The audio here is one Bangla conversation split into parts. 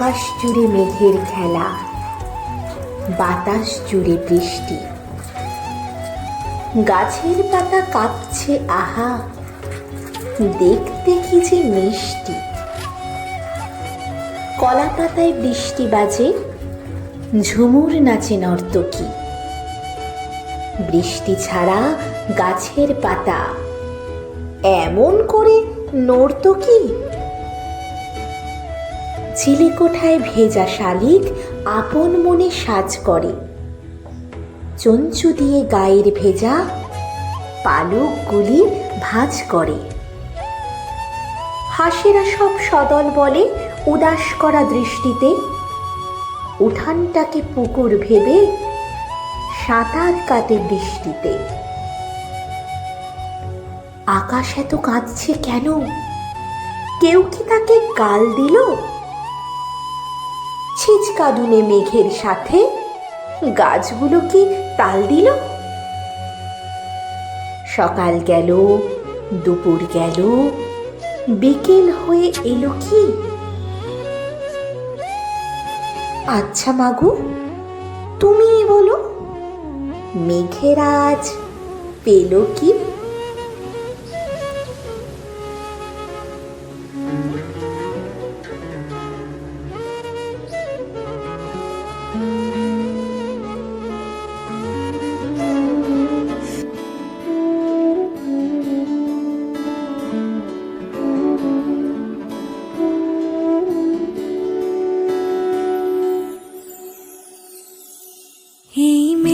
আকাশ জুড়ে মেঘের খেলা, বাতাস জুড়ে বৃষ্টি। গাছের পাতা কাঁপছে, আহা, দেখতে কি যে মিষ্টি। কলা পাতায় বৃষ্টি বাজে, ঝুমুর নাচে নর্তকী। বৃষ্টি ছাড়া গাছের পাতা, এমন করে নর্তকী চিলেকোঠায় ভেজা শালিক আপন মনে সাজ করে। চঞ্চু দিয়ে গায়ের ভেজা পালকগুলি ভাঁজ করে। হাসেরা সব সদল বলে উদাস করা দৃষ্টিতে উঠানটাকে পুকুর ভেবে সাঁতার কাটে বৃষ্টিতে আকাশ এত কাঁদছে কেন? কেউ কি তাকে গাল দিল? ছিচকাদুনে মেঘের সাথে গাছগুলো কি তাল দিল? সকাল গেল, দুপুর গেল, বিকেল হয়ে এলো কি? আচ্ছা মাগু তুমি বলো, মেঘের আজ পেল কি?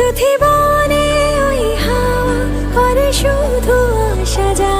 যদি বনে ওই হাওয়া করে শুধু আসা যাওয়া